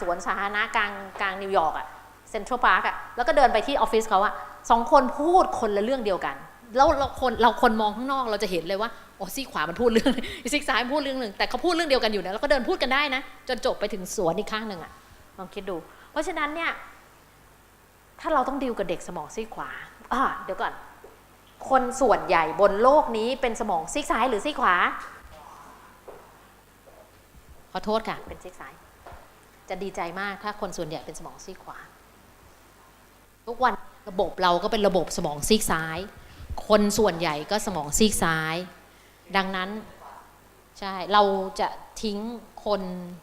สวนสาธารณะกลางกลางนิวยอร์กอะเซ็นทรัลพาร์คอะแล้วก็เดินไปที่ออฟฟิศเขาอะสองคนพูดคนละเรื่องเดียวกัน แล้วเราคนเราคนมองข้างนอกเราจะเห็นเลยว่าโอ้ซีกขวามันพูดเรื่องซีกซ้ายมันพูดเรื่องหนึ่งแต่เขาพูดเรื่องเดียวกันอยู่นะแล้วก็เดินพูดกันได้นะจนจบไปถึงสวนอีกข้างหนึ่งอะลองคิดดู เพราะฉะนั้นเนี่ยถ้าเราต้องดีลกับเด็กสมองซีกขวาอ่าเดี๋ยวก่อน คนส่วนใหญ่บนโลกนี้เป็นสมองซีกซ้ายหรือซีกขวาขอโทษค่ะ เป็นซีกซ้าย จะดีใจมากถ้าคนส่วนใหญ่เป็นสมองซีกขวา ทุกวันระบบเราก็เป็นระบบสมองซีกซ้าย คนส่วนใหญ่ก็สมองซีกซ้าย ดังนั้นใช่เราจะทิ้งคน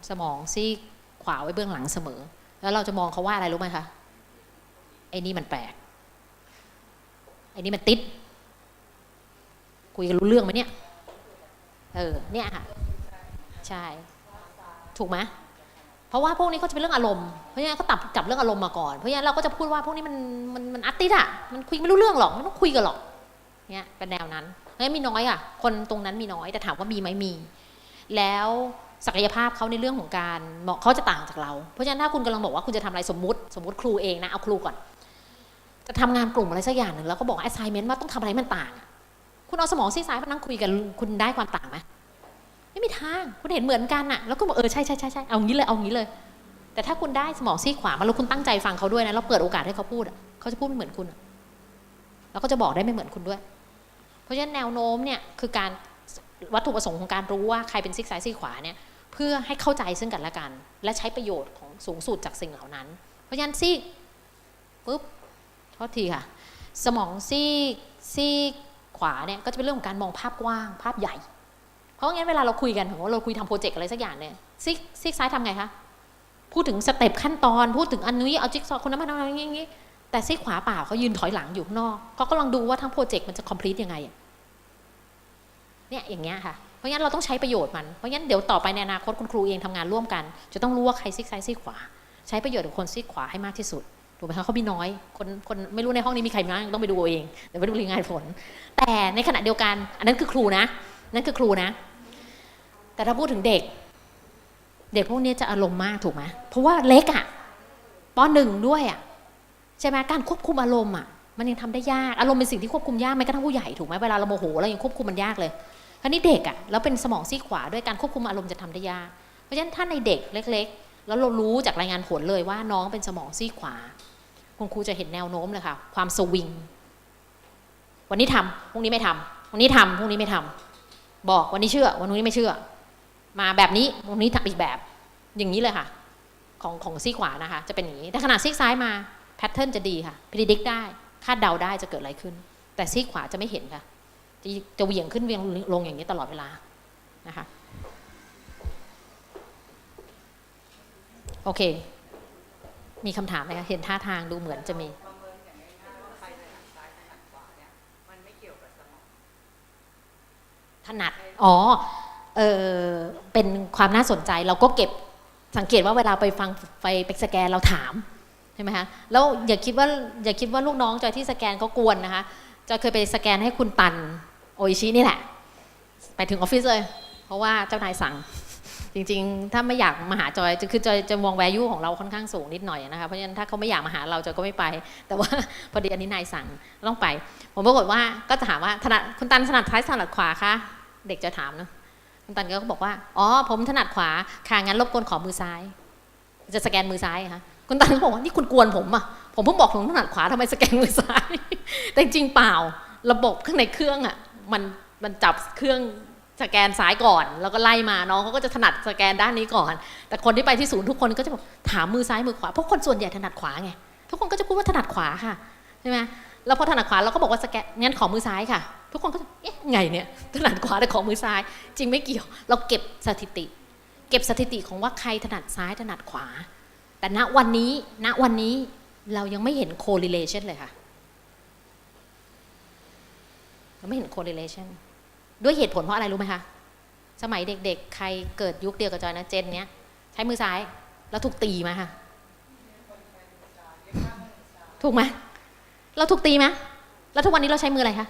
สมองซีกขวาไว้เบื้องหลังเสมอ แล้วเราจะมองเขาว่าอะไรรู้ไหมคะไอ้นี่มันแปลกไอ้นี่มันติด คุยกันรู้เรื่องไหมเนี่ย เออ เนี่ยค่ะ ใช่ ถูกไหม เพราะว่าพวกนี้เขาจะเป็นเรื่องอารมณ์ เพราะฉะนั้นเขาตับจับเรื่องอารมณ์มาก่อน เพราะฉะนั้นเราก็จะพูดว่าพวกนี้มันมันมันอัตติดอะมันคุยไม่รู้เรื่องหรอกไม่ต้องคุยกันหรอก เนี่ยเป็นแนวนั้นเพราะงั้นมีน้อยอะคนตรงนั้นมีน้อย แต่ถามว่ามีไหมมี แล้วศักยภาพเขาในเรื่องของการเขาจะต่างจากเรา เพราะฉะนั้นถ้าคุณกำลังบอกว่าคุณจะทำอะไรสมมติ สมมติครูเองนะเอาครูก่อน จะทำงานกลุ่มอะไรสักอย่างหนึ่งแล้วก็บอก assignment ว่าต้องทำอะไรมันต่าง คุณเอาสมองซีซ้ายมานั่งคุยกันคุณได้ความต่างไหม ไม่มีทางคุณเห็นเหมือนกันอะแล้วก็บอกเออใช่ใช่ใช่ใช่เอางี้เลยเอางี้เลย แต่ถ้าคุณได้สมองซีขวามาแล้วคุณตั้งใจฟังเขาด้วยนะแล้วเปิดโอกาสให้เขาพูดอะเขาจะพูดไม่เหมือนคุณแล้วก็จะบอกได้ไม่เหมือนคุณด้วย เพราะฉะนั้นแนวโน้มเนี่ยคือการวัตถุประสงค์ของการรู้ว่าใครเป็นซีกซ้ายซีขวาเนี่ยเพื่อให้เข้าใจซึ่งกันและกัน และใช้ประโยชน์ของสูงสุดจากสิ่งเหล่านั้น เพราะฉะนั้นซีกปุ๊บทษทีค่ะ สมองซีกซีกขวาเนี่ยก็จะเป็นเรื่องของการมองภาพกว้าง ภาพใหญ่ เพราะงั้นเวลาเราคุยกันถึงว่าเราคุยทำโปรเจกต์อะไรสักอย่างเนี่ยซีกซีกซ้ายทำไงคะ พูดถึงสเต็ปขั้นตอน พูดถึงอันนี้เอาจิ๊กซอว์คนนั้นมาทำอย่างงี้ แต่ซีกขวาเปล่าเขายืนถอยหลังอยู่ข้างนอกเขากำลังดูว่าทั้งโปรเจกต์มันจะ complete ยังไงเนี่ยอย่างเงี้ยค่ะ เพราะงั้นเราต้องใช้ประโยชน์มัน เพราะงั้นเดี๋ยวต่อไปในอนาคตคุณครูเองทำงานร่วมกัน จะต้องรู้ว่าใครซีกซ้ายซีกขวา ใช้ประโยชน์กับคนซีกขวาให้มากที่สุดถูกไหมคะเขามีน้อย คนคนไม่รู้ในห้องนี้มีใครบ้างต้องไปดูเองเดี๋ยวไปดูรายงานผล แต่ในขณะเดียวกัน อันนั้นคือครูนะ นั่นคือครูนะ แต่ถ้าพูดถึงเด็ก เด็กพวกนี้จะอารมณ์มากถูกไหมเพราะว่าเล็กอะปหนึ่งด้วยอะใช่ไหมการควบคุมอารมณ์อะมันยังทำได้ยากอารมณ์เป็นสิ่งที่ควบคุมยากแม้กระทั่งผู้ใหญ่ถูกไหมเวลาเราโมโหเรายังควบคุมมันยากเลยคราวนี้เด็กอะแล้วเป็นสมองซีขวาด้วยการควบคุมอารมณ์จะทำได้ยากเพราะฉะนั้นถ้าในเด็กเล็ก ๆ แล้วเรารู้จากรายงานผลเลยว่าน้องเป็นสมองซีขวา คุณครูจะเห็นแนวโน้มเลยค่ะ ความสวิงวันนี้ทำพรุ่งนี้ไม่ทำวันนี้ทำพรุ่งนี้ไม่ทำ บอกวันนี้เชื่อ วันนี้ไม่เชื่อ มาแบบนี้วันนี้ทำอีกแบบ อย่างนี้เลยค่ะ ของของซีขวานะคะ จะเป็นอย่างนี้แต่ขนาดซีซ้ายมาแพทเทิร์นจะดีค่ะพิจิตรได้คาดเดาได้จะเกิดอะไรขึ้น แต่ซีขวาจะไม่เห็นค่ะ จะจะเหวี่ยงขึ้นเวียงลงอย่างนี้ตลอดเวลานะคะโอเค มีคำถามไหมคะเห็นท่าทางดูเหมือนจะมี ถนัดอ๋อเออเป็นความน่าสนใจเราก็เก็บสังเกตว่าเวลาไปฟังไปไปสแกนเราถามใช่ไหมคะแล้วอย่าคิดว่าอย่าคิดว่าลูกน้องจอยที่สแกนเขากวนนะคะจอยเคยไปสแกนให้คุณตันโออิชินี่แหละ ไปถึงออฟฟิศเลย เพราะว่าเจ้านายสั่งจริงๆ ถ้าไม่อยากมาหาจอยจะคือจอยจะมองแวลูของเราค่อนข้างสูงนิดหน่อยนะคะเพราะฉะนั้นถ้าเขาไม่อยากมาหาเราจอยก็ไม่ไป แต่ว่าพอดีอันนี้นายสั่งต้องไป ผมปรากฏว่าก็จะถามว่าถนัดคุณตันถนัดซ้ายถนัดขวาคะ เด็กจะถามเนอะคุณตันก็บอกว่า อ๋อ ผมถนัดขวา ค่ะงั้นรบกวนขอมือซ้าย จะสแกนมือซ้ายอะคะคุณตันก็บอกว่านี่คุณกวนผมอะผมเพิ่งบอกผมถนัดขวาทำไมสแกนมือซ้าย แต่จริงเปล่า ระบบข้างในเครื่องอะมันมันจับเครื่องสแกนซ้ายก่อน แล้วก็ไล่มาน้องเขาก็จะถนัดสแกนด้านนี้ก่อน แต่คนที่ไปที่ศูนย์ทุกคนก็จะบอกถามมือซ้ายมือขวา เพราะคนส่วนใหญ่ถนัดขวาไง ทุกคนก็จะพูดว่าถนัดขวาค่ะ ใช่ไหม แล้วพอถนัดขวาเราก็บอกว่าสแกนงั้นขอมือซ้ายค่ะ ทุกคนก็เอ๊ะไงเนี่ยถนัดขวาแต่ขอมือซ้าย จริงไม่เกี่ยว เราเก็บสถิติ เก็บสถิติของว่าใครถนัดซ้ายถนัดขวา แต่ณวันนี้ณวันนี้เรายังไม่เห็น correlation เลยค่ะเราไม่เห็น correlation ด้วยเหตุผลเพราะอะไรรู้ไหมคะสมัยเด็กๆ ใครเกิดยุคเดียวกับจอยนะเจนเนี้ยใช้มือซ้าย แล้วถูกตีมาค่ะ ถูกไหม เราถูกตีไหมแล้วทุกวันนี้เราใช้มืออะไรคะ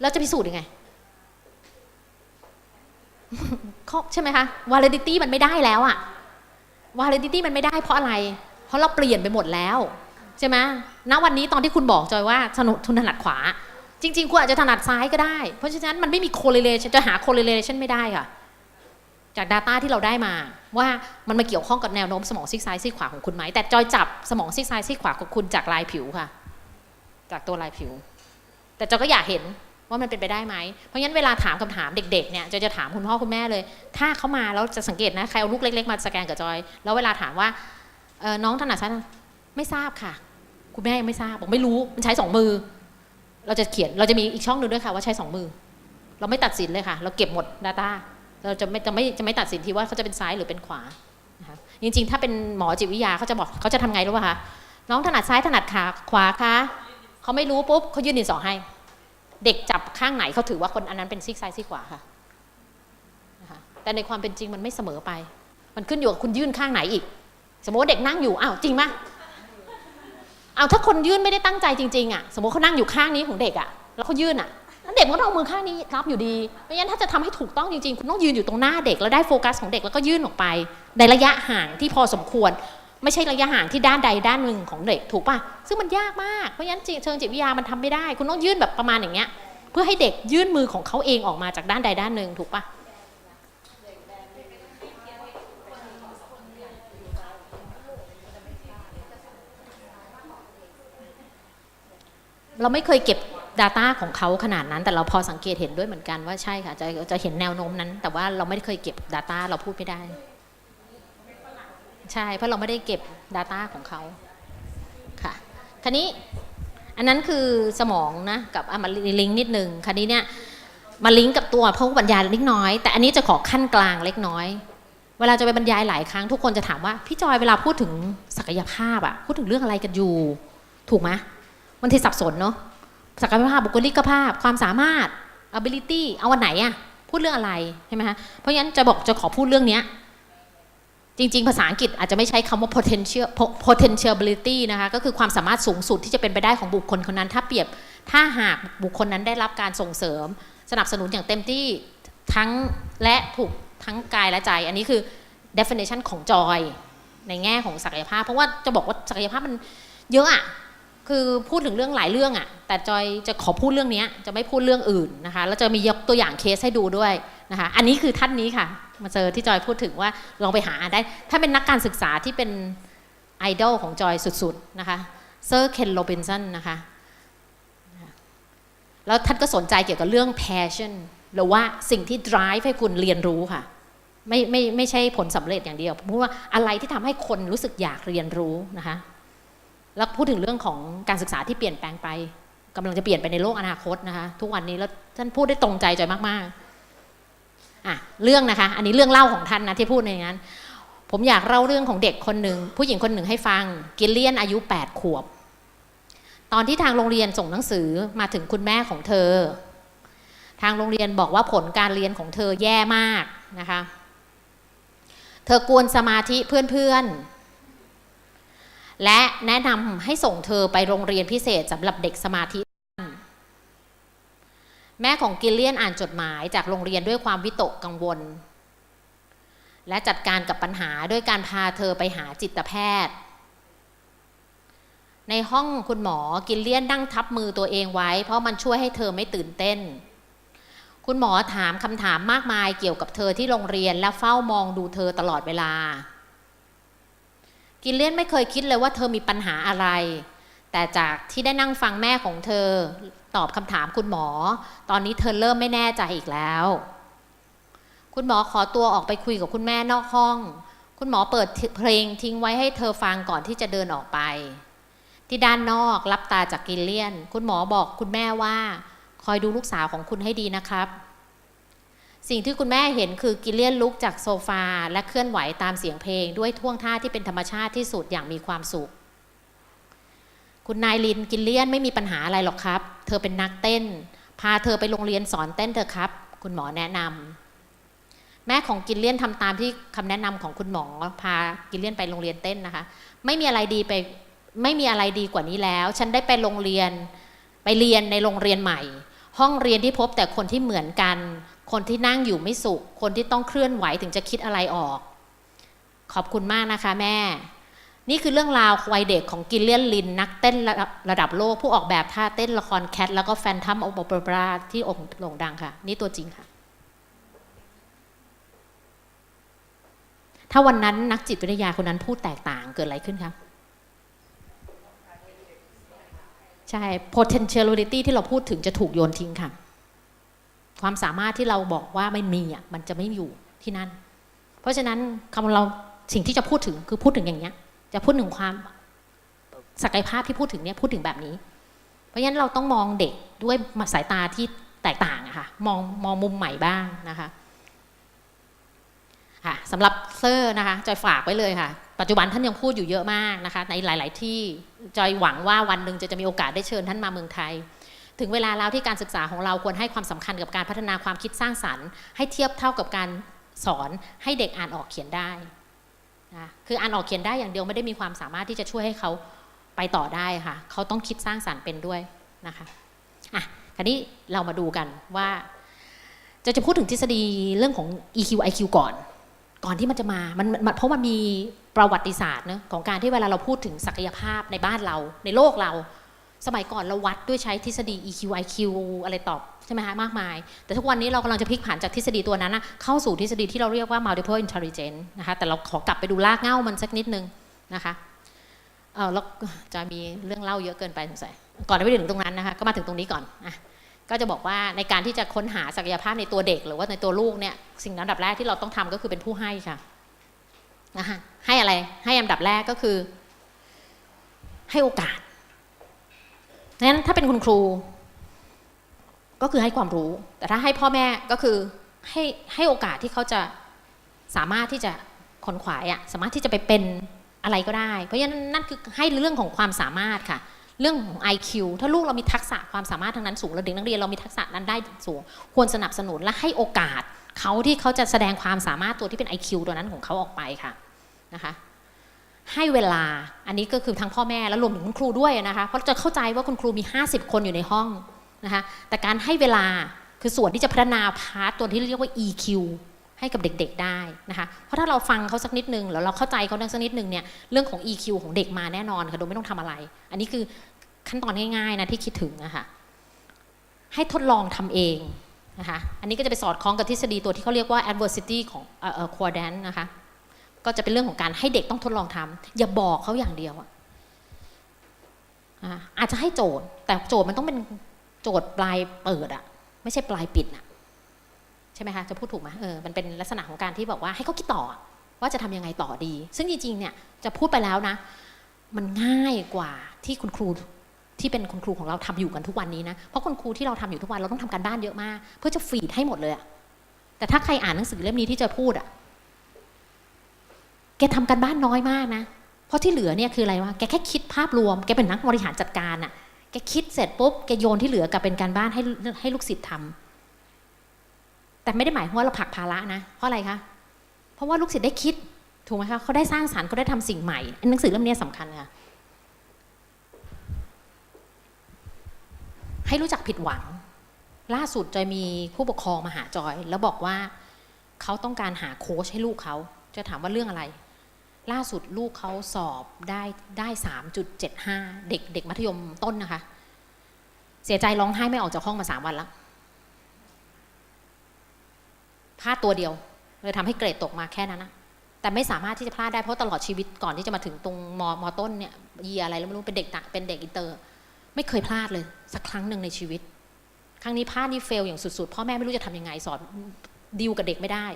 เราจะพิสูจน์ยังไงข้อใช่ไหมคะ validity มันไม่ได้แล้วอะวาเลนติตี้มันไม่ได้เพราะอะไร เพราะเราเปลี่ยนไปหมดแล้วใช่ไหมณวันนี้ตอนที่คุณบอกจอยว่าสนุทุนถนัดขวา จริง ๆ คุณอาจจะถนัดซ้ายก็ได้ เพราะฉะนั้นมันไม่มี correlation จะหา correlation ไม่ได้ค่ะ จาก Data ที่เราได้มา ว่ามันมาเกี่ยวข้องกับแนวโน้มสมองซีกซ้ายซีกขวาของคุณไหมแต่จอยจับสมองซีกซ้ายซีกขวาของคุณจากลายผิวค่ะ จากตัวลายผิว แต่จอยก็อยากเห็นว่ามันเป็นไปได้ไหม เพราะงั้นเวลาถามคำถามเด็กๆเนี่ยจอยจะถามคุณพ่อคุณแม่เลย ถ้าเขามาแล้วจะสังเกตนะใครเอาลูกเล็ก ๆ มาสแกนกับจอย แล้วเวลาถามว่าน้องถนัดซ้ายไม่ทราบค่ะ คุณแม่ยังไม่ทราบบอกไม่รู้มันใช้สองมือ เราจะเขียนเราจะมีอีกช่องหนึ่งด้วยค่ะว่าใช้สองมือ เราไม่ตัดสินเลยค่ะ เราเก็บหมด Data เราจะไม่จะไม่จะไม่ตัดสินทีว่าเขาจะเป็นซ้ายหรือเป็นขวานะคะจริงๆ ถ้าเป็นหมอจิตวิทยาเขาจะบอกเขาจะทำไงรู้ป่ะคะน้องถนัดซ้ายถนัดขาขวาคะ เขาไม่รู้ปุ๊บเขายื่นดินสอให้ เด็กจับข้างไหนเขาถือว่าคนอันนั้นเป็นซีกซ้ายซีกขวาค่ะนะคะแต่ในความเป็นจริงมันไม่เสมอไป มันขึ้นอยู่กับคุณยื่นข้างไหนอีก สมมติว่าเด็กนั่งอยู่อ้าวจริงปะเอาถ้าคนยื่นไม่ได้ตั้งใจจริงๆอะสมมติเขานั่งอยู่ข้างนี้ของเด็กอะแล้วเขายื่นอะแล้วเด็กมันก็ต้องเอามือข้างนี้รับอยู่ดีเพราะฉะนั้นถ้าจะทำให้ถูกต้องจริงๆ คุณต้องยืนอยู่ตรงหน้าเด็กแล้วได้โฟกัสของเด็กแล้วก็ยื่นออกไป ในระยะห่างที่พอสมควร ไม่ใช่ระยะห่างที่ด้านใดด้านหนึ่งของเด็กถูกปะซึ่งมันยากมากเพราะฉะนั้นเชิงจิตวิทยามันทำไม่ได้ คุณต้องยื่นแบบประมาณอย่างเงี้ย เพื่อให้เด็กยื่นมือของเขาเองออกมาจากด้านใดด้านหนึ่งถูกปะเราไม่เคยเก็บ Data ของเขาขนาดนั้น แต่เราพอสังเกตเห็นด้วยเหมือนกันว่าใช่ค่ะ จะจะเห็นแนวโน้มนั้น แต่ว่าเราไม่ได้เคยเก็บ Data เราพูดไม่ได้ ใช่ เพราะเราไม่ได้เก็บ Data ของเขาค่ะคันนี้อันนั้นคือสมองนะกับอะมาลิงก์นิดนึงคันนี้เนี่ยมาลิงก์กับตัวพวกบรรยายเล็กน้อย แต่อันนี้จะขอขั้นกลางเล็กน้อย เวลาจะไปบรรยายหลายครั้งทุกคนจะถามว่าพี่จอยเวลาพูดถึงศักยภาพอะพูดถึงเรื่องอะไรกันอยู่ ถูกไหมมันทีสับสนเนาะศักยภาพบุคลิกภาพ ความสามารถ ability เอาวันไหนอะพูดเรื่องอะไรใช่ไหมคะเพราะฉะนั้นจะบอกจะขอพูดเรื่องเนี้ย จริง ๆ ภาษาอังกฤษอาจจะไม่ใช้คำว่า potential potentiality นะคะ ก็คือความสามารถสูงสุดที่จะเป็นไปได้ของบุคคลคนนั้น ถ้าเปรียบ ถ้าหากบุคคลนั้นได้รับการส่งเสริม สนับสนุนอย่างเต็มที่ทั้งและถูกทั้งกายและใจ อันนี้คือ definition ของจอยในแง่ของศักยภาพ เพราะว่าจะบอกว่าศักยภาพมันเยอะอะคือพูดถึงเรื่องหลายเรื่องอะแต่จอยจะขอพูดเรื่องนี้จะไม่พูดเรื่องอื่นนะคะ แล้วจะมียกตัวอย่างเคสให้ดูด้วยนะคะ อันนี้คือท่านนี้ค่ะ มาเจอที่จอยพูดถึงว่าลองไปหาได้ ถ้าเป็นนักการศึกษาที่เป็นไอดอลของจอยสุดๆนะคะเซอร์เคนโรบินสันนะคะแล้วท่านก็สนใจเกี่ยวกับเรื่อง passion หรือว่าสิ่งที่ drive ให้คุณเรียนรู้ค่ะ ไม่ไม่ไม่ใช่ผลสำเร็จอย่างเดียวเพราะว่าอะไรที่ทำให้คนรู้สึกอยากเรียนรู้นะคะแล้วพูดถึงเรื่องของการศึกษาที่เปลี่ยนแปลงไปกำลังจะเปลี่ยนไปในโลกอนาคตนะคะ ทุกวันนี้แล้วท่านพูดได้ตรงใจจอยมากๆ อะเรื่องนะคะ อันนี้เรื่องเล่าของท่านนะที่พูดในนั้น ผมอยากเล่าเรื่องของเด็กคนหนึ่งผู้หญิงคนหนึ่งให้ฟัง กิลเลียนอายุ 8 ขวบ ตอนที่ทางโรงเรียนส่งหนังสือมาถึงคุณแม่ของเธอ ทางโรงเรียนบอกว่าผลการเรียนของเธอแย่มากนะคะ เธอกวนสมาธิเพื่อนๆ และแนะนำให้ส่งเธอไปโรงเรียนพิเศษสำหรับเด็กสมาธิ แม่ของกิลเลียนอ่านจดหมายจากโรงเรียนด้วยความวิตกกังวล และจัดการกับปัญหาด้วยการพาเธอไปหาจิตแพทย์ ในห้องคุณหมอกิลเลียนนั่งทับมือตัวเองไว้ เพราะมันช่วยให้เธอไม่ตื่นเต้น คุณหมอถามคำถามมากมายเกี่ยวกับเธอที่โรงเรียนและเฝ้ามองดูเธอตลอดเวลา กิลเลียนไม่เคยคิดเลยว่าเธอมีปัญหาอะไร แต่จากที่ได้นั่งฟังแม่ของเธอตอบคำถามคุณหมอ ตอนนี้เธอเริ่มไม่แน่ใจอีกแล้ว คุณหมอขอตัวออกไปคุยกับคุณแม่นอกห้อง คุณหมอเปิดเพลงทิ้งไว้ให้เธอฟังก่อนที่จะเดินออกไป ที่ด้านนอกรับตาจากกิเลียน คุณหมอบอกคุณแม่ว่า คอยดูลูกสาวของคุณให้ดีนะครับ สิ่งที่คุณแม่เห็นคือกิเลียนลุกจากโซฟาและเคลื่อนไหวตามเสียงเพลงด้วยท่วงท่าที่เป็นธรรมชาติที่สุดอย่างมีความสุข คุณนายลินกิลเลียนไม่มีปัญหาอะไรหรอกครับ เธอเป็นนักเต้น พาเธอไปโรงเรียนสอนเต้นเถอะครับ คุณหมอแนะนำแม่ของกิลเลียนทำตามที่คำแนะนำของคุณหมอพากิลเลียนไปโรงเรียนเต้นนะคะ ไม่มีอะไรดีไปไม่มีอะไรดีกว่านี้แล้ว ฉันได้ไปโรงเรียนไปเรียนในโรงเรียนใหม่ ห้องเรียนที่พบแต่คนที่เหมือนกัน คนที่นั่งอยู่ไม่สุข คนที่ต้องเคลื่อนไหวถึงจะคิดอะไรออก ขอบคุณมากนะคะแม่ นี่คือเรื่องราววัยเด็กของกิลเลียนลิน นักเต้นระดับระดับโลก ผู้ออกแบบท่าเต้นละครแคท แล้วก็แฟนทัมโอเปอร่าที่โด่งดังค่ะ นี่ตัวจริงค่ะ ถ้าวันนั้นนักจิตวิทยาคนนั้นพูดแตกต่างเกิดอะไรขึ้นคะใช่ potentiality ที่เราพูดถึงจะถูกโยนทิ้งค่ะ ความสามารถที่เราบอกว่าไม่มีอะมันจะไม่อยู่ที่นั่น เพราะฉะนั้นคำเราสิ่งที่จะพูดถึงคือพูดถึงอย่างเนี้ย จะพูดถึงความศักยภาพที่พูดถึงเนี่ยพูดถึงแบบนี้ เพราะฉะนั้นเราต้องมองเด็กด้วยสายตาที่แตกต่างอะค่ะมองมองมุมใหม่บ้างนะคะค่ะสำหรับเซอร์นะคะจอยฝากไว้เลยค่ะ ปัจจุบันท่านยังพูดอยู่เยอะมากนะคะ ในหลาย ๆ ที่จอยหวังว่าวันหนึ่งจะจะมีโอกาสได้เชิญท่านมาเมืองไทย ถึงเวลาแล้วที่การศึกษาของเราควรให้ความสำคัญกับการพัฒนาความคิดสร้างสรรค์ ให้เทียบเท่ากับการสอนให้เด็กอ่านออกเขียนได้ นะคืออ่านออกเขียนได้อย่างเดียวไม่ได้มีความสามารถที่จะช่วยให้เขาไปต่อได้ค่ะ เขาต้องคิดสร้างสรรค์เป็นด้วยนะคะอะคราวนี้เรามาดูกันว่า จะจะพูดถึงทฤษฎีเรื่องของ EQ IQ ก่อน ก่อนที่มันจะมามันเพราะมันมีประวัติศาสตร์เนะของการที่เวลาเราพูดถึงศักยภาพในบ้านเราในโลกเรา สมัยก่อนเราวัดด้วยใช้ทฤษฎี EQ IQ อะไรตอบใช่ไหมฮะมากมาย แต่ทุกวันนี้เรากำลังจะพลิกผันจากทฤษฎีตัวนั้นนะเข้าสู่ทฤษฎีที่เราเรียกว่า multiple intelligence นะคะแต่เราขอกลับไปดูรากเง้ามันสักนิดนึงนะคะเออแล้วจะมีเรื่องเล่าเยอะเกินไปสงสัยก่อนที่ไปถึงตรงนั้นนะคะก็มาถึงตรงนี้ก่อนอะก็จะบอกว่าในการที่จะค้นหาศักยภาพในตัวเด็ก หรือว่าในตัวลูกเนี่ยสิ่งอันดับแรกที่เราต้องทำก็คือเป็นผู้ให้ค่ะนะคะให้อะไรให้อันดับแรกก็คือ ให้โอกาส นั้นถ้าเป็นคุณครู ก็คือให้ความรู้ แต่ถ้าให้พ่อแม่ก็คือให้ให้โอกาสที่เขาจะสามารถที่จะขนขวายอะสามารถที่จะไปเป็นอะไรก็ได้ เพราะฉะนั้นนั่นคือให้เรื่องของความสามารถค่ะ เรื่องของ IQ ถ้าลูกเรามีทักษะความสามารถทางนั้นสูงแล้วเด็กนักเรียนเรามีทักษะนั้นได้สูง ควรสนับสนุนและให้โอกาสเขาที่เขาจะแสดงความสามารถตัวที่เป็น IQ ตัวนั้นของเขาออกไปค่ะนะคะ ให้เวลา อันนี้ก็คือทั้งพ่อแม่และรวมถึงคุณครูด้วยนะคะ เพราะจะเข้าใจว่าคุณครูมี 50 คนอยู่ในห้องนะคะ แต่การให้เวลาคือส่วนที่จะพัฒนาพาร์ตตัวที่เรียกว่า EQ ให้กับเด็กๆได้นะคะ เพราะถ้าเราฟังเขาสักนิดนึงแล้วเราเข้าใจเขาสักนิดนึงเนี่ยเรื่องของ EQ ของเด็กมาแน่นอนค่ะโดยไม่ต้องทำอะไร อันนี้คือขั้นตอนง่ายๆนะที่คิดถึงนะคะให้ทดลองทำเองนะคะ อันนี้ก็จะไปสอดคล้องกับทฤษฎีตัวที่เขาเรียกว่า adversity ของเอ่อ quadrant นะคะ ก็จะเป็นเรื่องของการให้เด็กต้องทดลองทำอย่าบอกเขาอย่างเดียวอะอะอาจจะให้โจทย์ แต่โจทย์มันต้องเป็นโจทย์ปลายเปิดอะไม่ใช่ปลายปิดอะใช่ไหมคะจะพูดถูกไหมเออมันเป็นลักษณะของการที่บอกว่าให้เขาคิดต่อ ว่าจะทำยังไงต่อดี ซึ่งจริงๆเนี่ยจะพูดไปแล้วนะ มันง่ายกว่าที่คุณครูที่เป็นคุณครูของเราทำอยู่กันทุกวันนี้นะเพราะคุณครูที่เราทำอยู่ทุกวันเราต้องทำการบ้านเยอะมาก เพื่อจะฟีดให้หมดเลยอะแต่ถ้าใครอ่านหนังสือเล่มนี้ที่จะพูดอะ กทำกันบ้านน้อยมากนะ เพราะที่เหลือเนี่ยคืออะไรวะแกแค่คิดภาพรวม แกเป็นนักบริหารจัดการอะแกคิดเสร็จปุ๊บแกโยนที่เหลือกลับเป็นการบ้านให้ให้ลูกศิษย์ทำแต่ไม่ได้หมายว่าเราผักภาระนะ เพราะอะไรคะเพราะว่าลูกศิษย์ได้คิดถูกไหมคะเขาได้สร้างสารรค์เขาได้ทำสิ่งใหม่อันหนังสือเล่มนี้สำคัญค่ะให้รู้จักผิดหวัง ล่าสุดจอยมีผู้ปกครองมาหาจอย แล้วบอกว่าเขาต้องการหาโค้ชให้ลูกเขาจะถามว่าเรื่องอะไร ล่าสุดลูกเขาสอบได้ได้สามจุดเจ็ดห้าเด็กเด็กมัธยมต้นนะคะ เสียใจร้องไห้ไม่ออกจากห้องมาสามวันแล้วพลาดตัวเดียวเลยทำให้เกรดตกมาแค่นั้นนะแต่ไม่สามารถที่จะพลาดได้เพราะตลอดชีวิตก่อนที่จะมาถึงตรงมมต้นเนี่ยเยียอะไรแล้วไม่รู้เป็นเด็กต่างเป็นเด็กอินเตอร์ ไม่เคยพลาดเลย สักครั้งหนึ่งในชีวิต ครั้งนี้พลาดนี่เฟลอย่างสุดๆพ่อแม่ไม่รู้จะทำยังไงสอนดีลกับเด็กไม่ได้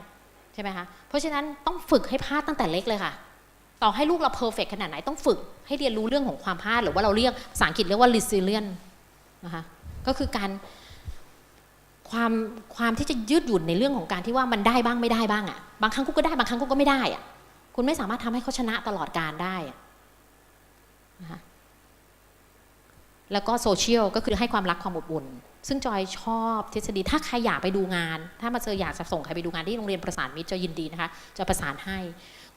ใช่ไหมคะเพราะฉะนั้นต้องฝึกให้พลาดตั้งแต่เล็กเลยค่ะ ต่อให้ลูกเราเพอร์เฟกขนาดไหนต้องฝึก ให้เรียนรู้เรื่องของความพลาด หรือว่าเราเรียกภาษาอังกฤษเรียกว่า resilience นะคะก็คือการความความที่จะยืดหยุ่นในเรื่องของการที่ว่ามันได้บ้างไม่ได้บ้างอะ่ะบางครั้งกูก็ได้บางครั้งกูก็ไม่ได้อะ่ะคุณไม่สามารถทำให้เขาชนะตลอดการได้ะนะคะแล้วก็โซเชียลก็คือให้ความรักความอบอุ่น ซึ่งจอยชอบทฤษฎีถ้าใครอยากไปดูงาน ถ้ามาเจออยากจะส่งใครไปดูงานที่โรงเรียนประสานมิตรจอยยินดีนะคะ จะประสานให้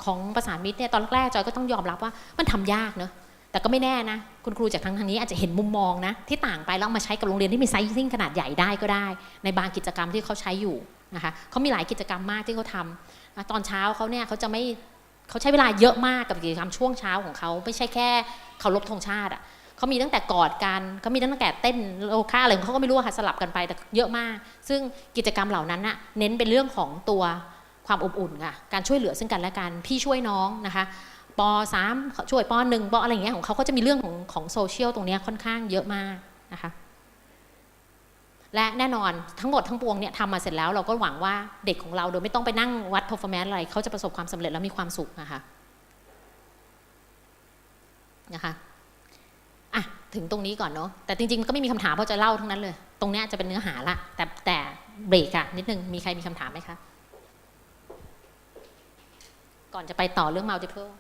ของประสานมิตรเนี่ยตอนแรกจอยก็ต้องยอมรับว่ามันทำยากเนอะแต่ก็ไม่แน่นะ คุณครูจากทางทางนี้อาจจะเห็นมุมมองนะ ที่ต่างไปแล้วมาใช้กับโรงเรียนที่มีไซซิ่งขนาดใหญ่ได้ก็ได้ ในบางกิจกรรมที่เขาใช้อยู่นะคะเขามีหลายกิจกรรมมากที่เขาทำตอนเช้าเขาเนี่ยเขาจะไม่เขาใช้เวลาเยอะมากกับกิจกรรมช่วงเช้าของเขาไม่ใช่แค่เคารพธงชาติอะเขามีตั้งแต่กอดกันเขามีตั้งแต่เต้นโลค่าอะไรของเขาก็ไม่รู้ค่ะสลับกันไปแต่เยอะมาก ซึ่งกิจกรรมเหล่านั้นน่ะเน้นเป็นเรื่องของตัว ความอบอุ่นค่ะ การช่วยเหลือซึ่งกันและกันพี่ช่วยน้องนะคะปสามช่วยปหนึ่งปอะไรอย่างเงี้ยของเขาก็จะมีเรื่องของของโซเชียลตรงนี้ค่อนข้างเยอะมากนะคะและแน่นอนทั้งหมดทั้งปวงเนี่ยทำมาเสร็จแล้วเราก็หวังว่าเด็กของเราโดยไม่ต้องไปนั่งวัด performance อะไรเขาจะประสบความสำเร็จและมีความสุขนะคะนะคะอะถึงตรงนี้ก่อนเนาะแต่จริงๆก็ไม่มีคำถามเพราะจะเล่าทั้งนั้นเลย ตรงเนี้ยจะเป็นเนื้อหาละแต่แต่เบรกอะนิดนึงมีใครมีคำถามไหมคะ ก่อนจะไปต่อเรื่อง multiple